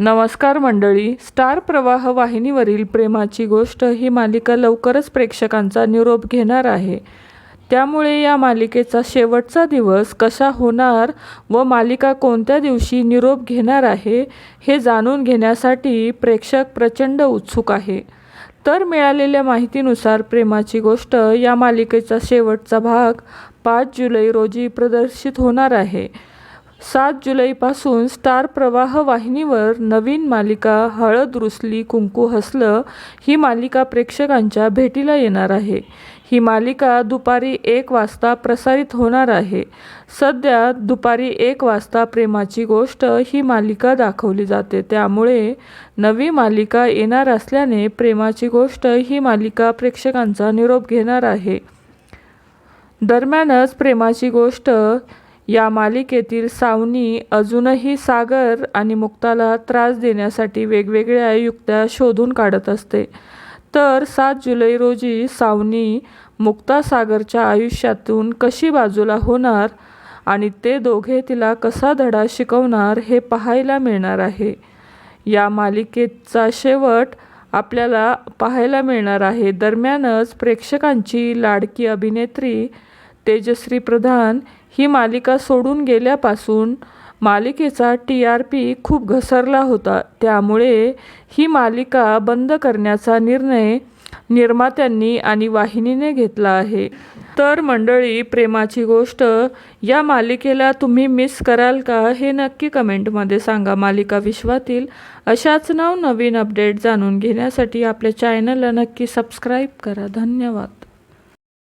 नमस्कार मंडळी. स्टार प्रवाह वाहिनीवरील प्रेमाची गोष्ट ही मालिका लवकरच प्रेक्षकांचा निरोप घेणार आहे. त्यामुळे या मालिकेचा शेवटचा दिवस कसा होणार व मालिका कोणत्या दिवशी निरोप घेणार आहे हे जाणून घेण्यासाठी प्रेक्षक प्रचंड उत्सुक आहे. तर मिळालेल्या माहितीनुसार प्रेमाची गोष्ट या मालिकेचा शेवटचा भाग पाच जुलै रोजी प्रदर्शित होणार आहे. सात जुलैपासून स्टार प्रवाह वाहिनीवर नवीन मालिका हळद रुसली कुंकू हसलं ही मालिका प्रेक्षकांच्या भेटीला येणार आहे. ही मालिका दुपारी एक वाजता प्रसारित होणार आहे. सध्या दुपारी एक वाजता प्रेमाची गोष्ट ही मालिका दाखवली जाते. त्यामुळे नवी मालिका येणार असल्याने प्रेमाची गोष्ट ही मालिका प्रेक्षकांचा निरोप घेणार आहे. दरम्यानच प्रेमाची गोष्ट या मालिकेतील सावनी अजूनही सागर आणि मुक्ताला त्रास देण्यासाठी वेगवेगळ्या युक्त्या शोधून काढत असते. तर सात जुलै रोजी सावनी मुक्ता सागरच्या आयुष्यातून कशी बाजूला होणार आणि ते दोघे तिला कसा धडा शिकवणार हे पाहायला मिळणार आहे. या मालिकेचा शेवट आपल्याला पाहायला मिळणार आहे. दरम्यानच प्रेक्षकांची लाडकी अभिनेत्री तेजश्री प्रधान ही मालिका सोडून गेल्यापासून मालिकेचा टी आर पी खूप घसरला होता. त्यामुळे ही मालिका बंद करण्याचा निर्णय निर्मात्यांनी आणि वाहिनीने घेतला आहे. तर मंडळी प्रेमाची गोष्ट या मालिकेला तुम्ही मिस कराल का हे नक्की कमेंटमध्ये सांगा. मालिका विश्वातील अशाच नवनवीन अपडेट जाणून घेण्यासाठी आपल्या चॅनलला नक्की सबस्क्राईब करा. धन्यवाद.